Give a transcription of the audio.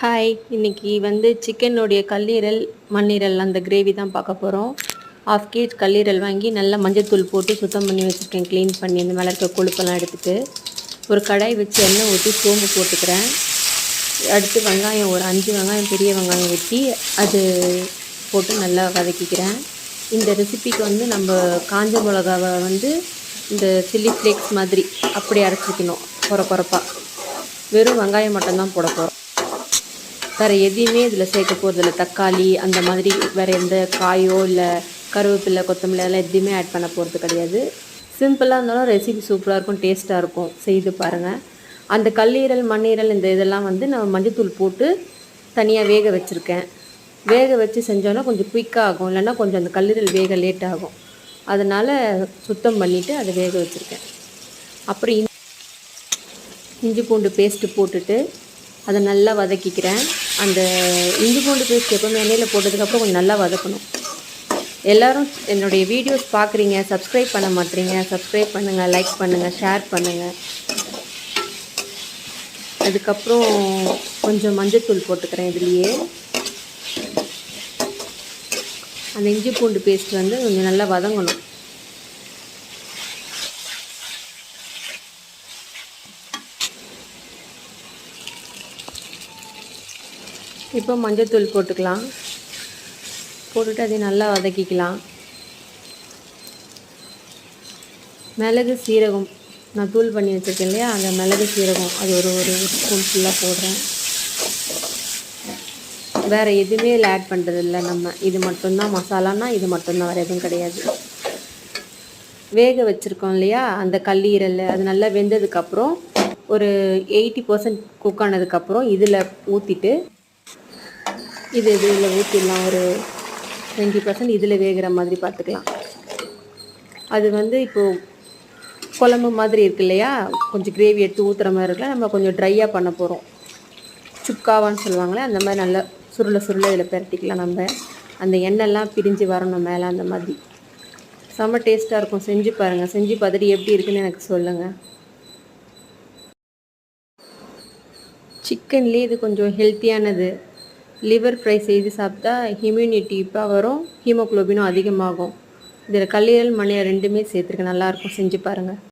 Hi இன்றைக்கி வந்து சிக்கனுடைய கல்லீரல் மண்ணீரல் அந்த கிரேவி தான் பார்க்க போகிறோம் ஆஃப் கேஜ் கல்லீரல் வாங்கி நல்லா மஞ்சத்தூள் போட்டு சுத்தம் பண்ணி வச்சுருக்கேன் க்ளீன் பண்ணி அந்த மேலே இருக்க கொழுப்பெல்லாம் எடுத்துட்டு. ஒரு கடாய் வச்சு எண்ணெய் ஊற்றி சோம்பு போட்டுக்கிறேன். அடுத்து வெங்காயம் ஒரு அஞ்சு வெங்காயம் பெரிய வெங்காயம் வெட்டி அது போட்டு நல்லா வதக்கிக்கிறேன். இந்த ரெசிபிக்கு வந்து நம்ம காஞ்ச மிளகாவை வந்து இந்த சில்லி ஃப்ளேக்ஸ் மாதிரி அப்படி அரைச்சிக்கணும் குறை குறைப்பா வெறும் வெங்காயம் மட்டும்தான் போட போகிறோம் வேறு எதையுமே இதில் சேர்க்க போகிறதில்ல தக்காளி அந்த மாதிரி வேறு எந்த காயோ இல்லை கருவேப்பிலை கொத்தமல்லி அதெல்லாம் எதுவுமே ஆட் பண்ண போகிறது கிடையாது. சிம்பிளாக இருந்தாலும் ரெசிபி சூப்பராக இருக்கும் டேஸ்ட்டாக இருக்கும். செய்து பாருங்கள் அந்த கல்லீரல் மண்ணீரல் இந்த இதெல்லாம் வந்து நான் மஞ்சத்தூள் போட்டு தனியாக வேக வச்சுருக்கேன். வேக வச்சு செஞ்சோன்னா கொஞ்சம் குயிக்காக ஆகும். இல்லைன்னா கொஞ்சம் அந்த கல்லீரல் வேக லேட் ஆகும். அதனால் சுத்தம் பண்ணிவிட்டு அதை வேக வச்சுருக்கேன். அப்புறம் இஞ்சி இஞ்சி பூண்டு பேஸ்ட்டு போட்டுட்டு அதை நல்லா வதக்கிக்கிறேன். அந்த இஞ்சி பூண்டு பேஸ்ட் எப்போவுமே எண்ணெயில் போட்டதுக்கப்புறம் கொஞ்சம் நல்லா வதக்கணும். எல்லோரும் என்னுடைய வீடியோஸ் பார்க்குறீங்க சப்ஸ்கிரைப் பண்ண மாட்டீங்க சப்ஸ்கிரைப் பண்ணுங்கள் லைக் பண்ணுங்கள் ஷேர் பண்ணுங்கள் அதுக்கப்புறம் கொஞ்சம் மஞ்சத்தூள் போட்டுக்கிறேன் இதுலேயே. அந்த இஞ்சி பூண்டு பேஸ்ட் வந்து கொஞ்சம் நல்லா வதங்கணும். இப்போ மஞ்சத்தூள் போட்டுக்கலாம். போட்டுட்டு அதை நல்லா வதக்கிக்கலாம். மிளகு சீரகம் நான் தூள் பண்ணி வச்சுருக்கேன் இல்லையா? அந்த மிளகு சீரகம் அது ஒரு ஒரு ஸ்பூன் ஃபுல்லாக போடுறேன். வேறு எதுவுமே இதில் ஆட் பண்ணுறதில்ல நம்ம. இது மட்டும்தான் மசாலானா இது மட்டும்தான் வேறு எதுவும் கிடையாது. வேக வச்சுருக்கோம் இல்லையா? அந்த கல்லீரல் அது நல்லா வெந்ததுக்கப்புறம் ஒரு எயிட்டி பர்சன்ட் குக் ஆனதுக்கப்புறம் இதில் ஊற்றிட்டு இது இதில் ஊற்றிடலாம் ஒரு டுவெண்ட்டி பர்சன்ட் இதில் வேகிற மாதிரி பார்த்துக்கலாம் அது வந்து இப்போது குழம்பு மாதிரி இருக்கு இல்லையா? கொஞ்சம் கிரேவி எடுத்து ஊற்றுற மாதிரி இருக்குல்ல? நம்ம கொஞ்சம் ட்ரையாக பண்ண போகிறோம் சுக்காவான்னு சொல்லுவாங்களே அந்த மாதிரி நல்லா சுருளை சுருளை இதில் பெரட்டிக்கலாம் நம்ம. அந்த எண்ணெய்லாம் பிரிஞ்சு வரணும் மேலே அந்த மாதிரி. செம்ம டேஸ்ட்டாக இருக்கும். செஞ்சு பாருங்கள் செஞ்சு பார்த்துட்டு எப்படி இருக்குன்னு எனக்கு சொல்லுங்கள் சிக்கன்லேயே இது கொஞ்சம் ஹெல்த்தியானது லிவர் ஃப்ரை செய்து சாப்பிட்டா ஹிம்யூனிட்டி இப்போ வரும் ஹீமோக்ளோபினும் அதிகமாகும். இதில் கல்லீரல் மணியை ரெண்டுமே சேர்த்துருக்கு. நல்லாயிருக்கும். செஞ்சு பாருங்கள்